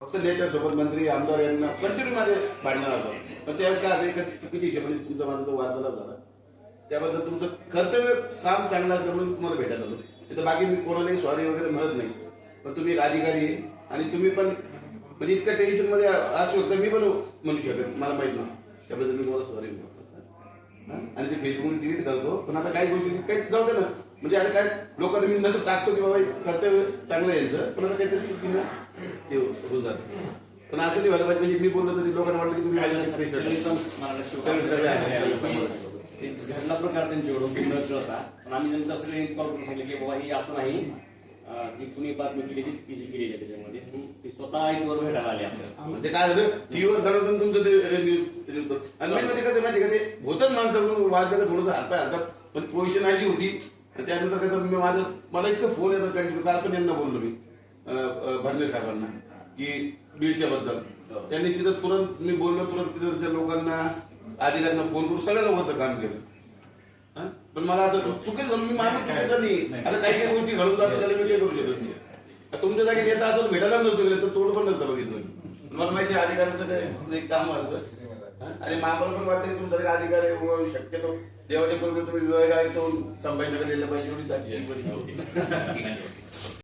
फक्त नेत्यासोबत मंत्री आमदार यांना कंटिन्यू माझे भांडणं असतात. पण त्यावेळेस काय आहे किती हिशोबाने तुमचा माझा तो वार्तालाप झाला. त्याबद्दल तुमचं कर्तव्य काम चांगलं असलं म्हणून तुम्हाला भेटायला आलो. तर बाकी मी कोणालाही सॉरी वगैरे म्हणत नाही. पण तुम्ही एक अधिकारी आहे आणि तुम्ही पण म्हणजे इतक्या टेन्शनमध्ये असू शकता मी पण म्हणू शकत मला माहीत नाही त्याबद्दल मी तुम्हाला सॉरी म्हणतो. आणि ते फेसबुक डिलीट करतो. पण आता काही गोष्टी काही जाऊ दे ना. म्हणजे आता काय लोकांना मी नंतर टाकतो की बाबा कर्तव्य चांगलं आहे यांचं पण आता काहीतरी ते होऊन जातं. पण असं नाही व्हायला पाहिजे म्हणजे मी बोललो तर ते लोकांना वाटलं की तुम्ही. ते घडला प्रकार न कळता पण आम्ही नंतर सगळे कॉल करून सांगितलं की बाबा ही असं नाही. ती कुणी बातमी केलेली चुकीची केलेली आहे त्याच्यामध्ये ती- ती स्वतः वर भेटायला आले आपल्याला म्हणजे काय झालं? टीव्हीवर धडकून तुमचं ते. आणि म्हणजे कसं माहिती का ते? होतच माणसाकडून वाद थोडंसं हातपाय हातात पण पोझिशन अशी होती आणि त्यानंतर कसं मी माझं मला इतकं फोन येतात कंटिन्यू काल पण यांना बोललो मी भरणे साहेबांना की बीडच्या बद्दल त्यांनी तिथं तुरंत मी बोललो तुरंत तिथच्या लोकांना अधिकाऱ्यांना फोन करून सगळ्या लोकांचं काम केलं. हा? पण मला असं चुकीचं मी मानून चुकीचं नाही. आता काही काही गोष्टी घडून जातात त्याला मी काय करू शकत नाही. तुमच्या जागी नेता असं भेटायला नसतो गेलं तर तोड पण नसतं बघितलं मला माहिती अधिकाऱ्याचं काय एक काम असतं हा? आणि पण वाटतं की तुमचा एक अधिकार आहे शक्यतो देवाच्या करून तुम्ही तो संभाजीनगर गेलं पाहिजे.